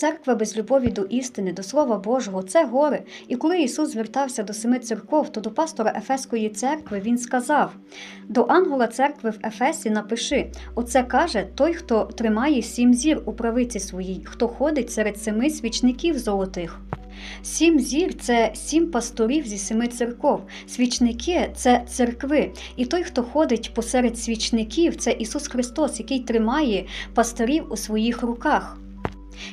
Церква без любові до істини, до Слова Божого це горе. І коли Ісус звертався до семи церков, то до пастора Ефеської церкви він сказав: До ангела церкви в Ефесі напиши: Оце каже той, хто тримає сім зір у правиці своїй, хто ходить серед семи свічників золотих. Сім зір це сім пасторів зі семи церков. Свічники це церкви. І той, хто ходить посеред свічників, це Ісус Христос, який тримає пасторів у своїх руках.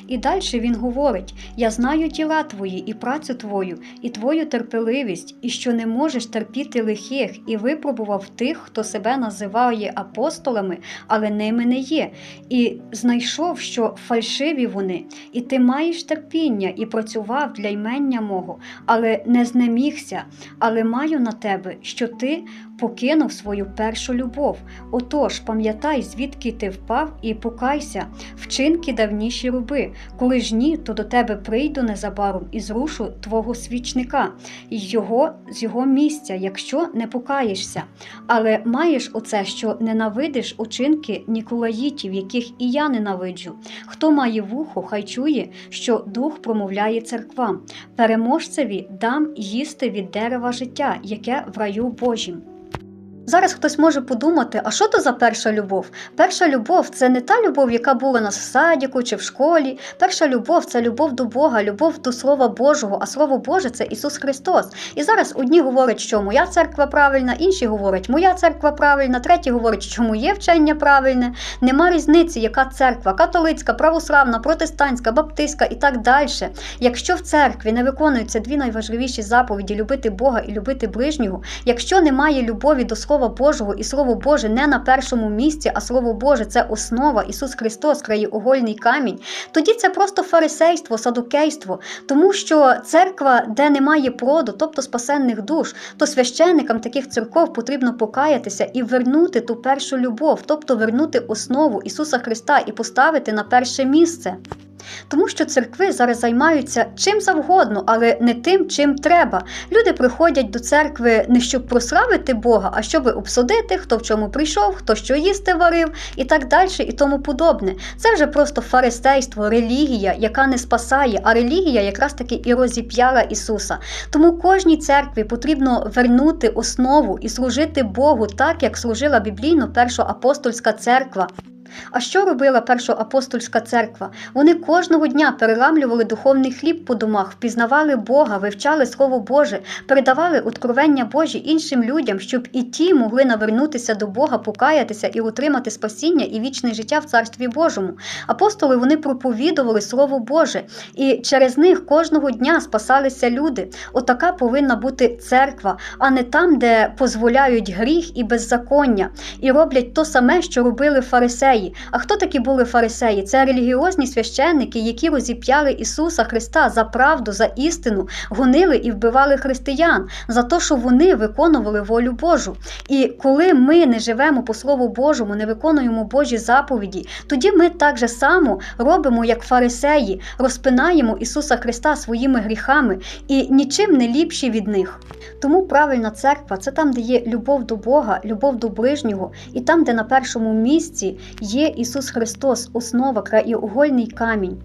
І далі він говорить: Я знаю діла твої, і працю твою, і твою терпеливість, і що не можеш терпіти лихих, і випробував тих, хто себе називає апостолами, але ними не є, і знайшов, що фальшиві вони, і ти маєш терпіння, і працював для ймення мого, але не знемігся, але маю на тебе, що ти покинув свою першу любов. Отож, пам'ятай, звідки ти впав, і покайся, вчинки давніші роби. Коли ж ні, то до тебе прийду незабаром і зрушу твого свічника, і його з його місця, якщо не покаєшся. Але маєш оце, що ненавидиш учинки Ніколаїтів, яких і я ненавиджу. Хто має вухо, хай чує, що дух промовляє церквам. Переможцеві дам їсти від дерева життя, яке в раю Божім. Зараз хтось може подумати, а що то за перша любов? Перша любов це не та любов, яка була нас в садіку чи в школі. Перша любов це любов до Бога, любов до Слова Божого, а Слово Боже це Ісус Христос. І зараз одні говорять, що моя церква правильна, інші говорять, моя церква правильна, треті говорять, що моє вчення правильне. Нема різниці, яка церква католицька, православна, протестантська, баптистська і так далі. Якщо в церкві не виконуються дві найважливіші заповіді любити Бога і любити ближнього, якщо немає любові до Слова Божого і Слово Боже не на першому місці, а Слово Боже це основа Ісус Христос, краєугольний камінь, тоді це просто фарисейство, садукейство, тому що церква, де немає проду, тобто спасенних душ, то священникам таких церков потрібно покаятися і вернути ту першу любов, тобто вернути основу Ісуса Христа і поставити на перше місце. Тому що церкви зараз займаються чим завгодно, але не тим, чим треба. Люди приходять до церкви не щоб прославити Бога, а щоб обсудити, хто в чому прийшов, хто що їсти варив і так далі, і тому подобне. Це вже просто фарисейство, релігія, яка не спасає, а релігія якраз таки і розіп'яла Ісуса. Тому кожній церкві потрібно вернути основу і служити Богу так, як служила біблійно першоапостольська церква. А що робила першоапостольська церква? Вони кожного дня переламлювали духовний хліб по домах, впізнавали Бога, вивчали Слово Боже, передавали откровення Божі іншим людям, щоб і ті могли навернутися до Бога, покаятися і отримати спасіння і вічне життя в Царстві Божому. Апостоли вони проповідували Слово Боже, і через них кожного дня спасалися люди. Отака повинна бути церква, а не там, де дозволяють гріх і беззаконня, і роблять то саме, що робили фарисеї. А хто такі були фарисеї? Це релігіозні священники, які розіп'яли Ісуса Христа за правду, за істину, гонили і вбивали християн за те, що вони виконували волю Божу. І коли ми не живемо по Слову Божому, не виконуємо Божі заповіді, тоді ми так же само робимо, як фарисеї, розпинаємо Ісуса Христа своїми гріхами і нічим не ліпші від них. Тому правильна церква це там, де є любов до Бога, любов до ближнього, і там, де на першому місці є Ісус Христос, основа, краєугольний камінь.